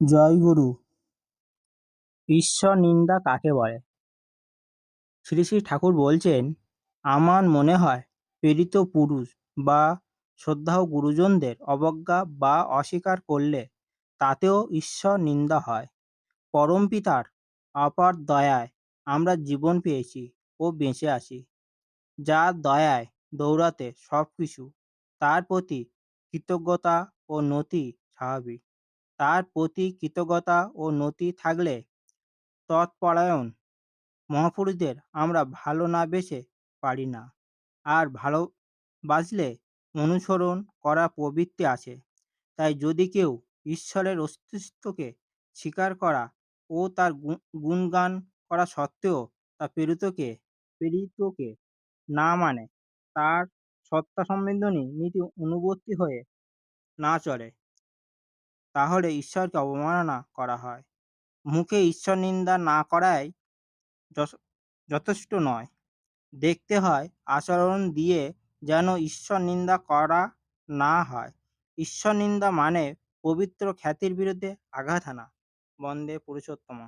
জয়গুরু ঈশ্বর নিন্দা কাকে বলে? শ্রী শ্রী ঠাকুর বলছেন, আমার মনে হয় প্রেরিত পুরুষ বা শ্রদ্ধাও গুরুজনদের অবজ্ঞা বা অস্বীকার করলে তাতেও ঈশ্বর নিন্দা হয়। পরম পিতার অপার দয়ায় আমরা জীবন পেয়েছি ও বেঁচে আছি। যার দয়ায় দৌড়াতে সব কিছু তার প্রতি কৃতজ্ঞতা ও নতি স্বাভাবিক। তার প্রতি কৃতজ্ঞতা ও নতি থাকলে তৎপরায়ণ। মহাপুরুষদের আমরা ভালো না বেসে পারি না। আর ভালোবাসলে অনুসরণ করা প্রবৃত্তি আছে। তাই যদি কেউ ঈশ্বরের অস্তিত্বকে স্বীকার করা ও তার গুণগান করা সত্ত্বেও তা প্রেরিতকে প্রেরিতকে না মানে তার সত্তা সম্বন্ধনী নীতি অনুবর্তী হয়ে না চলে। তাহলে ঈশ্বরকে অবমাননা করা হয়। মুখে ঈশ্বর নিন্দা না করাই যথেষ্ট নয়। দেখতে হয়, আচরণ দিয়ে যেন ঈশ্বর নিন্দা করা না হয়। ঈশ্বর নিন্দা মানে পবিত্র খ্যাতির বিরুদ্ধে আঘাত হানা। বন্দে পুরুষোত্তম।